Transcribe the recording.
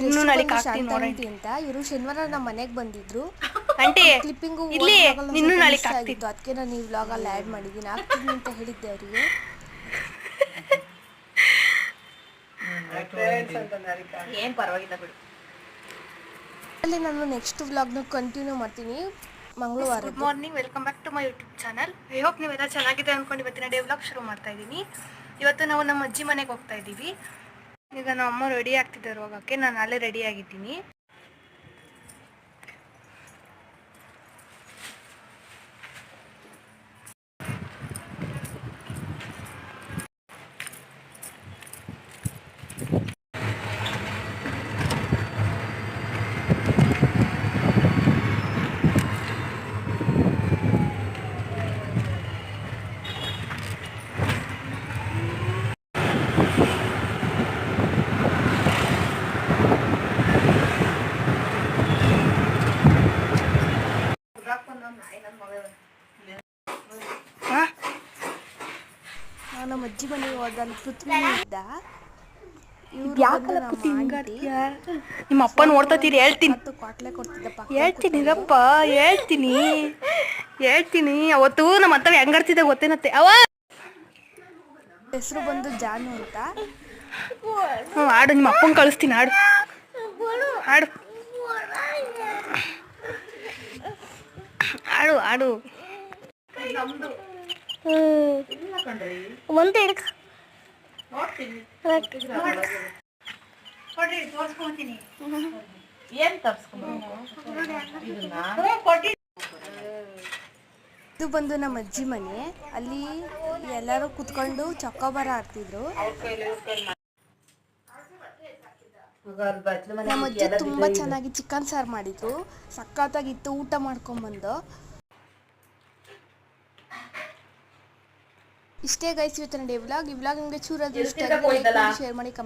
ಇನ್ನೂ ನಾಳೆ ಅಂತ ಇವರು ಶನಿವಾರ ನಮ್ಮ ಮನೆಗೆ ಬಂದಿದ್ರು. ಅಂಟಿ ಕ್ಲಿಪ್ಪಿಂಗು ಇಲ್ಲಿ ನಿನ್ನೂ ನಾಳೆ ಅದಕ್ಕೆ ನಾನು ಈ ವ್ಲಾಗ್ ಅಲ್ಲಿ ಆ್ಯಡ್ ಮಾಡಿದ್ದೀನಿ ಹಾಕ್ತೀನಿ ಅಂತ ಹೇಳಿದ್ದೆ ಅವರಿಗೆ. ಏನ್ ಪರವಾಗಿಲ್ಲ ಬಿಡು. ಅಲ್ಲಿ ನಾನು ನೆಕ್ಸ್ಟ್ ವ್ಲಾಗ್ನ ಕಂಟಿನ್ಯೂ ಮಾಡ್ತೀನಿ. ಮಂಗಳವಾರ good morning welcome back to my YouTube channel I hope ನೀವೆಲ್ಲ ಚೆನ್ನಾಗಿದೆ ಅಂದ್ಕೊಂಡು ಇವತ್ತಿನ ಡೇ ವ್ಲಾಗ್ ಶುರು ಮಾಡ್ತಾ ಇದ್ದೀನಿ. ಇವತ್ತು ನಾವು ನಮ್ಮ ಅಜ್ಜಿ ಮನೆಗೆ ಹೋಗ್ತಾ ಇದ್ದೀವಿ. ಈಗ ನಮ್ಮ ಅಮ್ಮ ರೆಡಿ ಆಗ್ತಿದ್ದಾರೆ ಹೋಗೋಕ್ಕೆ ನಾನು ಅಲ್ಲೇ ರೆಡಿ ಆಗಿದ್ದೀನಿ ಹಾಂ ನಾವು ನಮ್ಮ ಅಜ್ಜಿ ಮನೆಗೆ ಹೋದಲ್ಲಿ ಪೃಥ್ವಿ ಇದ್ದ. ಇವ್ರು ಯಾಕಲ್ಲ ಬಂದು ಪುಟ್ಟಿ ನಮ್ಮ ಹಿಂಗಾಡ್ತೀಯ ನಿಮ್ಮ ಅಪ್ಪ ನೋಡ್ತಾತೀರಿ ಹೇಳ್ತೀನಿ. ಮತ್ತು ಕ್ವಾಟ್ಲೆ ಹೇಳ್ತೀನಿ ಇರಪ್ಪ ಹೇಳ್ತೀನಿ. ಹೇಳ್ತೀನಿ. ಅವತ್ತು ನಮ್ಮ ಅತ್ತವ ಹೆಂಗಾಡ್ತಿದ್ದೆ ಗೊತ್ತೇನತ್ತೆ? ಅವ ಹೆಸರು ಬಂದು ಜಾನು ಅಂತ. ಹ್ಞೂ ಆಡು ನಿಮ್ಮ ಅಪ್ಪನ ಕಳಿಸ್ತೀನಿ ಆಡು. ಆಡು. ಆಡು ಆಡು. ಒಂದು ಹಿಡ್ಕ. ಇದು ಬಂದು ನಮ್ಮ ಅಜ್ಜಿ ಮನೆ. ಅಲ್ಲಿ ಎಲ್ಲರೂ ಕುತ್ಕೊಂಡು ಚಕ್ಕೋಬಾರ ಆಡ್ತಿದ್ರು. ನಮ್ಮ ಅಜ್ಜಿ ತುಂಬಾ ಚೆನ್ನಾಗಿ ಚಿಕನ್ ಸಾರ್ ಮಾಡಿದ್ರು. ಸಖತ್ತಾಗಿತ್ತು ಊಟ ಮಾಡ್ಕೊಂಬಂದು. ಇಷ್ಟೇ ಗೈಸ್ ಇವತ್ತಿನ ಡೇ ವ್ಲಾಗ್ ಈ ವ್ಲಾಗ್ ನಿಮಗೆ ಚೂರಾದ್ರೂ ಇಷ್ಟ ಆಗಿದೆ ಶೇರ್ ಮಾಡಿ ಕಮೆಂಟ್